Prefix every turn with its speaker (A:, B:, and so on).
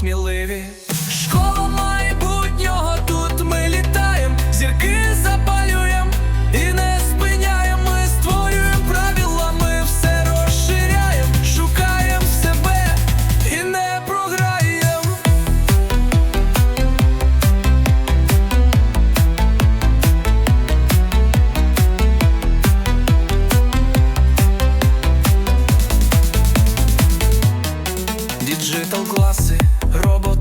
A: сміливі. Школа майбутнього тут ми літаємо, зірки запалюєм і не спиняєм, ми створюєм правила, ми все розширяєм, шукаєм себе і не програєм. Діджитал класи. Робот